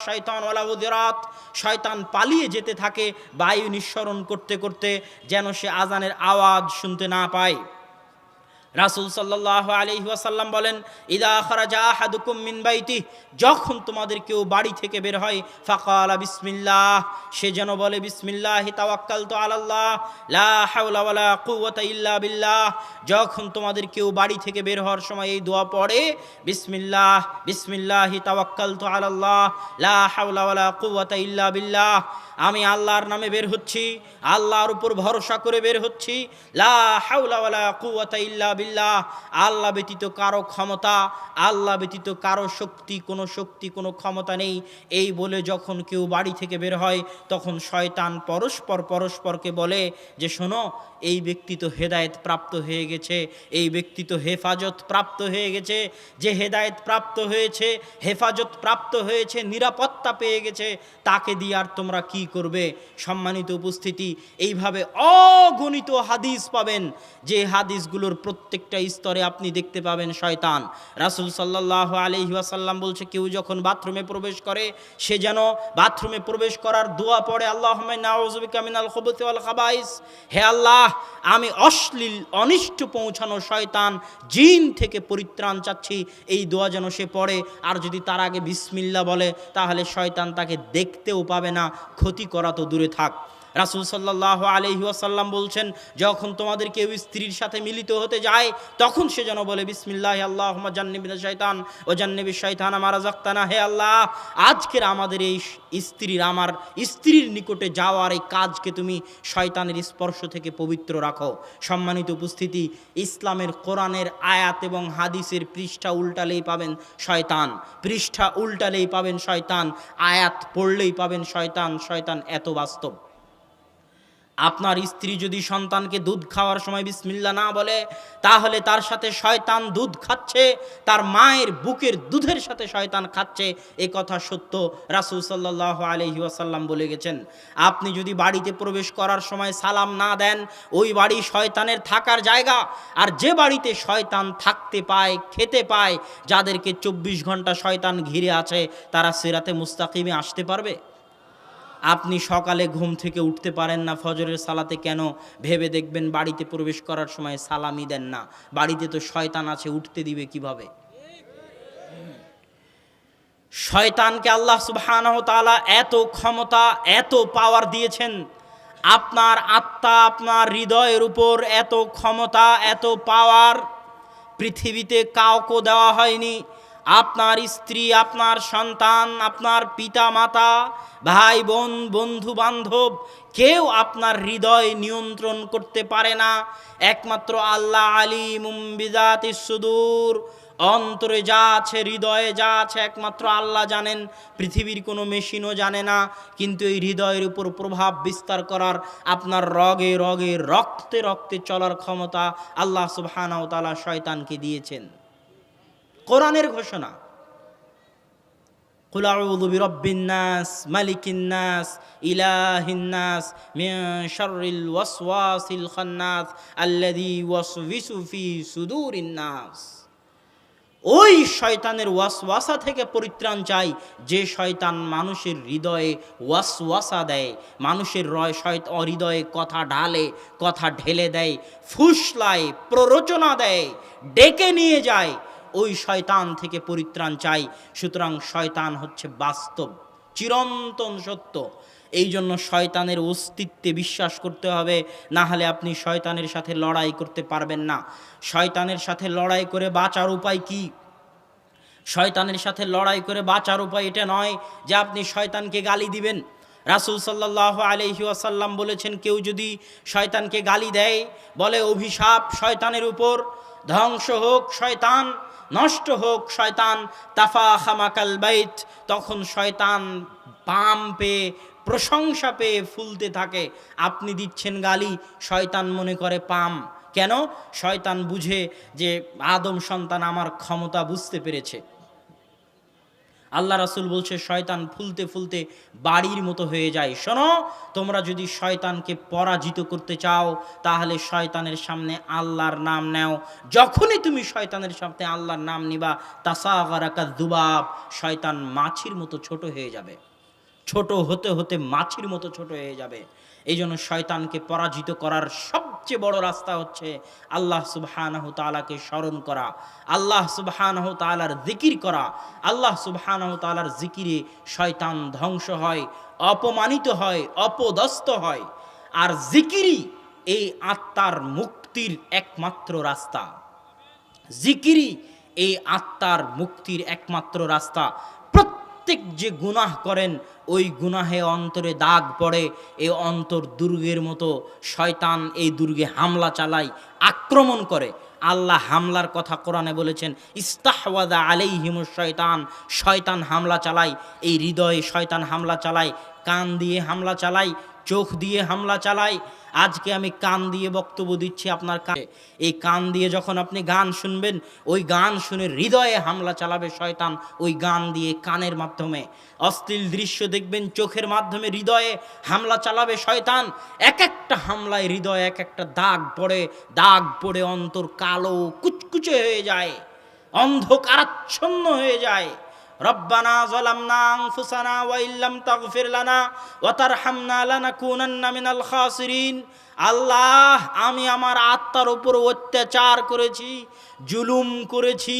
শয়তান ওলাউদিরাত শয়তান পালিয়ে যেতে থাকে বায়ু নিঃসরণ করতে করতে যেন সে আজানের আওয়াজ শুনতে না পায়। রাসুল সাল্লাহ আলহি ওয়াসাল্লাম বলেন, ইদা খারাজা আহাদুকুম মিন বাইতি যখন তোমাদের কেউ বাড়ি থেকে বের হয়, ফাকালা বিসমিল্লাহ, সে যেন বলে, বিসমিল্লাহ তাওয়াক্কাল তো আলাল্লাহ, লা হাওলা ওয়ালা কুওয়াতা ইল্লা বিল্লাহ যখন তোমাদের কেউ বাড়ি থেকে বের হওয়ার সময় এই দোয়া পড়ে, বিসমিল্লাহ বিসমিল্লাহ তাওয়াক্কাল তো আলাল্লাহ, লা হাওলা ওয়ালা কুওয়াতা ইল্লা বিল্লাহ আমি আল্লাহর নামে বের হচ্ছি, আল্লাহর উপর ভরসা করে বের হচ্ছি। লা ইল্লা বিল্লাহ। আল্লাহ ব্যতীত কারও ক্ষমতা, আল্লাহ ব্যতীত কারও শক্তি, কোনো শক্তি, কোনো ক্ষমতা নেই। এই বলে যখন কেউ বাড়ি থেকে বের হয়, তখন শয়তান পরস্পর পরস্পরকে বলে যে, শোনো, এই ব্যক্তি তো হেদায়েত প্রাপ্ত হয়ে গেছে, এই ব্যক্তি তো হেফাজত প্রাপ্ত হয়ে গেছে। যে হেদায়েত প্রাপ্ত হয়েছে, হেফাজত প্রাপ্ত হয়েছে, নিরাপত্তা পেয়ে গেছে, তাকে দিয়ে আর তোমরা কি করবে, সম্মানিত উপস্থিতি, এইভাবে অগণিত হাদিস পাবেন। যে হাদিসগুলোর প্রত্যেকটা স্তরে আপনি দেখতে পাবেন শয়তান। রাসুল সাল্লাহ আলহি আসাল্লাম বলছে, কেউ যখন বাথরুমে প্রবেশ করে, সে যেন বাথরুমে প্রবেশ করার দোয়া পড়ে আল্লাহ খবতি আল খাবাইস। হে আল্লাহ, আমি অশ্লীল, অনিষ্ট পৌঁছানো শয়তান, জিন থেকে পরিত্রাণ চাচ্ছি, এই দোয়া যেন সে পড়ে। আর যদি তার আগে বিসমিল্লা বলে, তাহলে শয়তান তাকে দেখতেও পাবে না ক্ষতি করা তো দূরে থাক। রাসুল সাল্লাহ আলহি আসাল্লাম বলছেন, যখন তোমাদের কেউ স্ত্রীর সাথে মিলিত হতে যায়, তখন সে যেন বলে, বিসমিল্লাহ আল্লাহ জান্নিবিন শৈতান ও জান্নিবি শৈতান আমার জাক্তানা হে আল্লাহ, আজকের আমাদের এই স্ত্রীর, আমার স্ত্রীর নিকটে যাওয়ার এই কাজকে তুমি শয়তানের স্পর্শ থেকে পবিত্র রাখো। সম্মানিত উপস্থিতি, ইসলামের কোরআনের আয়াত এবং হাদিসের পৃষ্ঠা উল্টালেই পাবেন শয়তান। পৃষ্ঠা উল্টালেই পাবেন শয়তান, আয়াত পড়লেই পাবেন শয়তান শয়তান এত বাস্তব। আপনার স্ত্রী যদি সন্তানকে দুধ খাওয়ার সময় বিসমিল্লা না বলে, তাহলে তার সাথে শয়তান দুধ খাচ্ছে, তার মায়ের বুকের দুধের সাথে শয়তান খাচ্ছে। এ কথা সত্য, রাসুল সাল্লাহ আলহি আসাল্লাম বলে গেছেন। আপনি যদি বাড়িতে প্রবেশ করার সময় সালাম না দেন, ওই বাড়ি শয়তানের থাকার জায়গা। আর যে বাড়িতে শয়তান থাকতে পায়, খেতে পায়, যাদেরকে চব্বিশ ঘণ্টা শয়তান ঘিরে আছে, তারা সেরাতে মুস্তাকিমে আসতে পারবে? আপনি সকালে ঘুম থেকে উঠতে পারেন না, ফজরের সালাতে কেন? ভেবে দেখবেন বাড়িতে প্রবেশ করার সময় সালামি দেন না। বাড়িতে তো শয়তান আছে, উঠতে দিবে কীভাবে? শয়তানকে আল্লাহ সুবহানাহ তাআলা এত ক্ষমতা, এত পাওয়ার দিয়েছেন। আপনার আত্মা আপনার হৃদয়ের উপর এত ক্ষমতা, এত পাওয়ার পৃথিবীতে কাউকে দেওয়া হয়নি। আপনার স্ত্রী, আপনার সন্তান, আপনার পিতা মাতা ভাই বোন, বন্ধু বান্ধব, কেউ আপনার হৃদয় নিয়ন্ত্রণ করতে পারে না। একমাত্র আল্লাহ আলী মুম্বিজাতি সুদূর। অন্তরে যা আছে, হৃদয়ে যা আছে, একমাত্র আল্লাহ জানেন। পৃথিবীর কোনো মেশিনও জানে না। কিন্তু এই হৃদয়ের উপর প্রভাব বিস্তার করার আপনার রগে রগে রক্তে রক্তে চলার ক্ষমতা আল্লাহ সুবহানাহু তাআলা শয়তানকে দিয়েছেন। কোরআনের ঘোষণা। খান্নাস ওই শয়তানের ওয়াসওয়াসা থেকে পরিত্রাণ চাই, যে শয়তান মানুষের হৃদয়ে ওয়াসওয়াসা দেয়, মানুষের রয় হৃদয়ে কথা ঢালে, কথা ঢেলে দেয়, ফুসলায় প্ররোচনা দেয়, ডেকে নিয়ে যায় ওই শয়তান থেকে পরিত্রাণ চাই। সুতরাং শয়তান হচ্ছে বাস্তব, চিরন্তন সত্য। এই জন্য শয়তানের অস্তিত্বে বিশ্বাস করতে হবে, না হলে আপনি শয়তানের সাথে লড়াই করতে পারবেন না। শয়তানের সাথে লড়াই করে বাঁচার উপায় কি? শয়তানের সাথে লড়াই করে বাঁচার উপায় এটা নয় যে আপনি শয়তানকে গালি দিবেন। রাসুল সাল্লাহ আলহি আসাল্লাম বলেছেন, কেউ যদি শয়তানকে গালি দেয়, বলে অভিশাপ শয়তানের উপর, ধ্বংস হোক শয়তান নষ্ট হোক শয়তান, তাফা খামাকাল বাইত, তখন শয়তান বাম পেয়ে, প্রশংসা পেয়ে ফুলতে থাকে। আপনি দিচ্ছেন গালি, শয়তান মনে করে পাম। কেন? শয়তান বুঝে যে আদম সন্তান আমার ক্ষমতা বুঝতে পেরেছে। আল্লাহ রাসুল বলছে, শয়তান ফুলতে ফুলতে বাড়ির মতো হয়ে যায়। শোনো, তোমরা যদি শয়তানকে পরাজিত করতে চাও, তাহলে শয়তানের সামনে আল্লাহর নাম নেও। যখনই তুমি শয়তানের সামনে আল্লাহর নাম নিবা, তাসাগারাকা দুবাব শয়তান মাছির মতো ছোট হয়ে যাবে। ছোট হতে হতে মাছির মতো ছোট হয়ে যাবে। এই জন্য শয়তানকে পরাজিত করার সবচেয়ে বড় রাস্তা হচ্ছে আল্লাহ সুবহানাহ তাআলাকে স্মরণ করা, আল্লাহ সুবহানাহ তাআলার জিকির করা, আল্লাহ সুবহানাহ তাআলার জিকিরে শয়তান ধ্বংস হয়, অপমানিত হয় অপদস্ত হয়। আর জিকিরই এই আত্মার মুক্তির একমাত্র রাস্তা। জিকিরই এই আত্মার মুক্তির একমাত্র রাস্তা। প্রত্যেক যে গুনাহ করেন, ওই গুনাহে অন্তরে দাগ পড়ে এই অন্তর দুর্গের মতো শয়তান এই দুর্গে হামলা চালায়, আক্রমণ করে। আল্লাহ হামলার কথা কোরআনে বলেছেন, ইস্তাহওয়াদা আলাইহিম শয়তান শয়তান হামলা চালায়, এই হৃদয়ে শয়তান হামলা চালায়, কান দিয়ে হামলা চালায় চোখ দিয়ে হামলা চালাই। আজকে আমি কান দিয়ে বক্তব্য দিচ্ছি আপনার কানে এই কান দিয়ে যখন আপনি গান শুনবেন, ওই গান শুনে হৃদয়ে হামলা চালাবে শয়তান, ওই গান দিয়ে কানের মাধ্যমে। অশ্লীল দৃশ্য দেখবেন, চোখের মাধ্যমে হৃদয়ে হামলা চালাবে শয়তান। এক একটা হামলায় হৃদয়ে এক একটা দাগ পড়ে দাগ পড়ে অন্তর কালো কুচকুচে হয়ে যায়, অন্ধকারাচ্ছন্ন হয়ে যায়। রব্বানা জলামনা আনফুসানা ওয়া তাগফির লানা ওয়া তারহামনা লানাকুনান্না মিনাল খাসিরিন। আল্লাহ, আমি আমার আত্মার উপর অত্যাচার করেছি, জুলুম করেছি,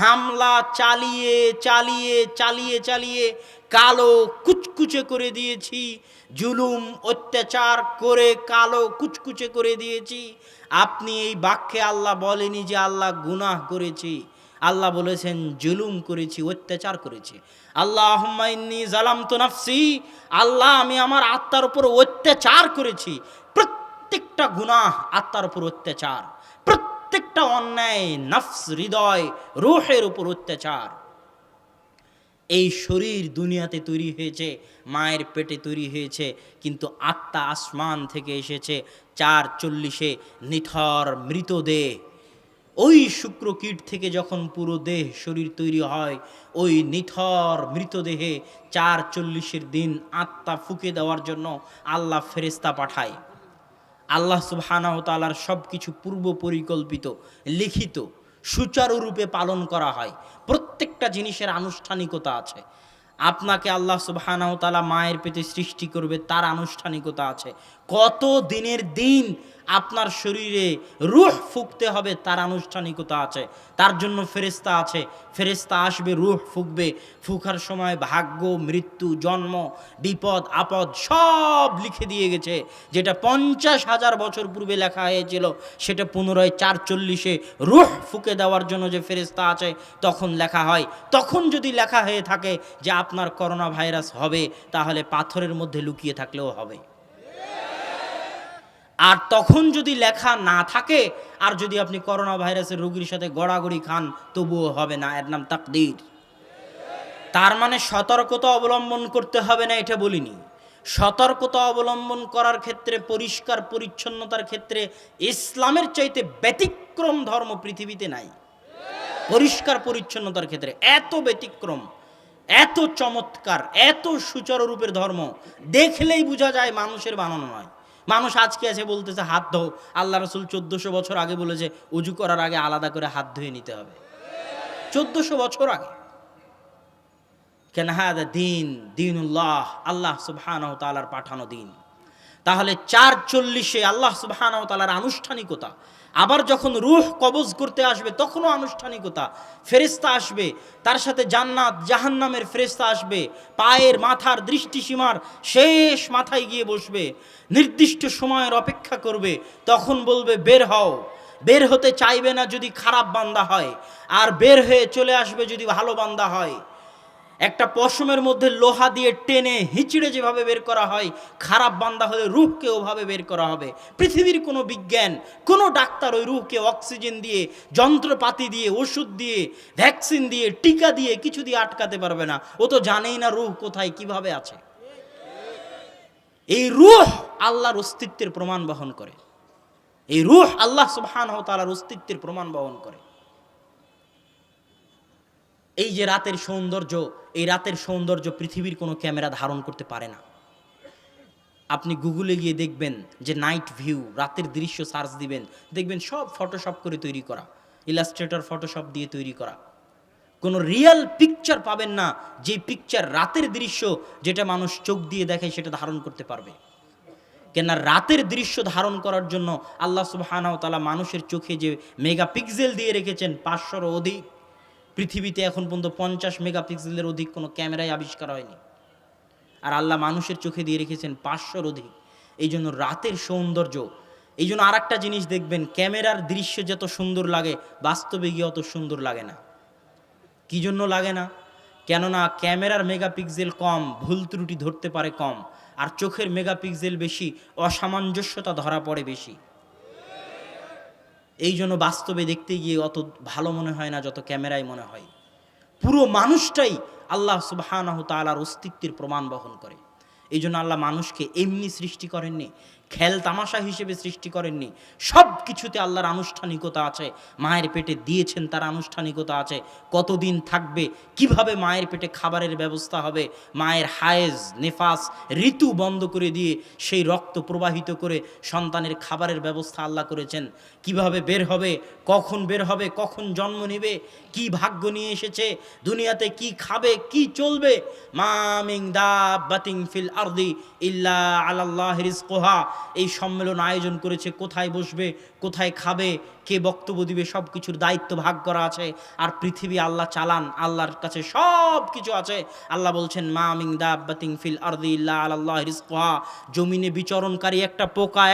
হামলা চালিয়ে চালিয়ে চালিয়ে চালিয়ে কালো কুচকুচে করে দিয়েছি, জুলুম, অত্যাচার করে কালো কুচকুচে করে দিয়েছি। আপনি এই বাক্যে আল্লাহ বলেনি যে আল্লাহ গুনাহ করেছি। আল্লাহ বলেছেন, জুলুম করেছি, অত্যাচার করেছি। আল্লাহ ইন্নি জালাম তো নাফসি, আল্লাহ, আমি আমার আত্মার উপর অত্যাচার করেছি। প্রত্যেকটা গুনাহ আত্মার উপর অত্যাচার। প্রত্যেকটা অন্যায়, নফস, হৃদয়, রুহের উপর অত্যাচার। এই শরীর দুনিয়াতে তৈরি হয়েছে, মায়ের পেটে তৈরি হয়েছে, কিন্তু আত্মা আসমান থেকে এসেছে, চার চল্লিশে নিথর মৃতদেহ। ওই শুক্রকীট থেকে যখন পুরো দেহ শরীর তৈরি হয়, ওই নিথর মৃতদেহে চার চল্লিশের দিন আত্মা ফুকে দেওয়ার জন্য আল্লাহ ফেরেস্তা পাঠায়। আল্লাহ সুবহানাহু তাআলার সব কিছু পূর্ব পরিকল্পিত, লিখিত সুচারুরূপে পালন করা হয়। প্রত্যেকটা জিনিসের আনুষ্ঠানিকতা আছে। আপনাকে আল্লাহ সুবহানাহু তাআলা মায়ের পেটে সৃষ্টি করবে, তার আনুষ্ঠানিকতা আছে। কত দিনের দিন আপনার শরীরে রুহ ফুকতে হবে, তার আনুষ্ঠানিকতা আছে। তার জন্য ফেরেস্তা আছে। ফেরেস্তা আসবে, রুহ ফুকবে। ফুকার সময় ভাগ্য, মৃত্যু, জন্ম, বিপদ, আপদ সব লিখে দিয়ে গেছে। যেটা পঞ্চাশ হাজার বছর পূর্বে লেখা হয়েছিল, সেটা পুনরায় চার চল্লিশে রুহ ফুকে দেওয়ার জন্য যে ফেরেস্তা আছে, তখন লেখা হয়। তখন যদি লেখা হয়ে থাকে যে আপনার করোনা ভাইরাস হবে, তাহলে পাথরের মধ্যে লুকিয়ে থাকলেও হবে। আর তখন যদি লেখা না থাকে, আর যদি আপনি করোনা ভাইরাসের রোগীর সাথে গড়াগড়ি খান, তবুও হবে না। এর নাম তাকদির। তার মানে সতর্কতা অবলম্বন করতে হবে না, এটা বলিনি। সতর্কতা অবলম্বন করার ক্ষেত্রে, পরিষ্কার পরিচ্ছন্নতার ক্ষেত্রে ইসলামের চাইতে ব্যতিক্রম ধর্ম পৃথিবীতে নাই। পরিষ্কার পরিচ্ছন্নতার ক্ষেত্রে এত ব্যতিক্রম, এত চমৎকার, এত সুচারু রূপের ধর্ম, দেখলেই বোঝা যায় মানুষের বানানো নয়। মানুষ আজকে আছে বলতেছে, হাত ধো। আল্লাহ রসুল চোদ্দশো বছর আগে বলেছে, উজু করার আগে আলাদা করে হাত ধুয়ে নিতে হবে। চোদ্দশো বছর আগে। কেন? হ্যাঁ দিন দিন দিনুল্লাহ, আল্লাহ সুবহান তালার পাঠানো দিন। তাহলে চার চল্লিশে আল্লাহ সুবহান তালার আনুষ্ঠানিকতা আবার যখন রুহ কবজ করতে আসবে, তখনও আনুষ্ঠানিকতা। ফেরেস্তা আসবে, তার সাথে জান্নাত, জাহান্নামের ফেরেস্তা আসবে, পায়ের মাথার দৃষ্টিসীমার শেষ মাথায় গিয়ে বসবে, নির্দিষ্ট সময়ের অপেক্ষা করবে, তখন বলবে, বের হও। বের হতে চাইবে না যদি খারাপ বান্দা হয়, আর বের হয়ে চলে আসবে যদি ভালো বান্দা হয়। একটা পশমের মধ্যে লোহা দিয়ে টেনে হিচড়ে যেভাবে বের করা হয়, খারাপ বান্দা হলে রুহকে ওভাবে বের করা হবে। পৃথিবীর কোনো বিজ্ঞান, কোনো ডাক্তার ওই রুহকে অক্সিজেন দিয়ে, যন্ত্রপাতি দিয়ে, ওষুধ দিয়ে, ভ্যাকসিন দিয়ে, টিকা দিয়ে কিছু দিয়ে আটকাতে পারবে না। ও তো জানেই না রুহ কোথায়, কীভাবে আছে। এই রুহ আল্লাহর অস্তিত্বের প্রমাণ বহন করে। এই রুহ আল্লাহ সুবহান তালার অস্তিত্বের প্রমাণ বহন করে। এই যে রাতের সৌন্দর্য, এই রাতের সৌন্দর্য পৃথিবীর কোনো ক্যামেরা ধারণ করতে পারে না। আপনি গুগলে গিয়ে দেখবেন যে নাইট ভিউ রাতের দৃশ্য সার্চ দিবেন, দেখবেন সব ফটোশপ করে তৈরি করা ইলাস্ট্রেটর ফটোশপ দিয়ে তৈরি করা। কোনো রিয়েল পিকচার পাবেন না, যে পিকচার রাতের দৃশ্য যেটা মানুষ চোখ দিয়ে দেখে সেটা ধারণ করতে পারবে। কেননা রাতের দৃশ্য ধারণ করার জন্য আল্লাহ সুবহানাহু তাআলা মানুষের চোখে যে মেগাপিক্সেল দিয়ে রেখেছেন, পাঁচশোর অধিক পৃথিবীতে এখন পর্যন্ত পঞ্চাশ মেগাপিক্সেলের অধিক কোনো ক্যামেরাই আবিষ্কার হয়নি। আর আল্লাহ মানুষের চোখে দিয়ে রেখেছেন পাঁচশোর অধিক। এই জন্য রাতের সৌন্দর্য, এই জন্য আর একটা জিনিস দেখবেন, ক্যামেরার দৃশ্য যত সুন্দর লাগে, বাস্তবে গিয়ে অত সুন্দর লাগে না। কি জন্য লাগে না? কেননা ক্যামেরার মেগাপিক্সেল কম, ভুল ত্রুটি ধরতে পারে কম, আর চোখের মেগাপিক্সেল বেশি, অসামঞ্জস্যতা ধরা পড়ে বেশি। এই জন্য বাস্তবে দেখতে গিয়ে অত ভালো মনে হয় না, যত ক্যামেরায় মনে হয়। পুরো মানুষটাই আল্লাহ সুবাহানাহ তালার অস্তিত্বের প্রমাণ বহন করে। এই জন্য আল্লাহ মানুষকে এমনি সৃষ্টি করেননি। খেল তামাশা হিসেবে সৃষ্টি করেননি। সব কিছুতে আল্লাহর আনুষ্ঠানিকতা আছে। মায়ের পেটে দিয়েছেন তার আনুষ্ঠানিকতা আছে। কতদিন থাকবে? কীভাবে মায়ের পেটে খাবারের ব্যবস্থা হবে? মায়ের হায়েজ, নেফাস, ঋতু বন্ধ করে দিয়ে সেই রক্ত প্রবাহিত করে সন্তানের খাবারের ব্যবস্থা আল্লাহ করেছেন। কীভাবে বের হবে? কখন বের হবে? কখন জন্ম নেবে? কি ভাগ্য নিয়ে এসেছে? দুনিয়াতে কি খাবে? কি চলবে? মামিং দা বাতিং ফিল আরদি ইল্লা আলাল্লাহ রিজকুহা। এই সম্মেলন আয়োজন করেছে, কোথায় বসবে, কোথায় খাবে, কে বক্তব্য দিবে সব কিছুর দায়িত্ব ভাগ করা আছে। আর পৃথিবী আল্লাহ চালান, আল্লাহর কাছে সব কিছু আছে। আল্লাহ বলছেন, মা মিং দা বাতিং ফিল আর্দি ইল্লা আল্লাহ রিস্কোহা জমিনে বিচরণকারী একটা পোকা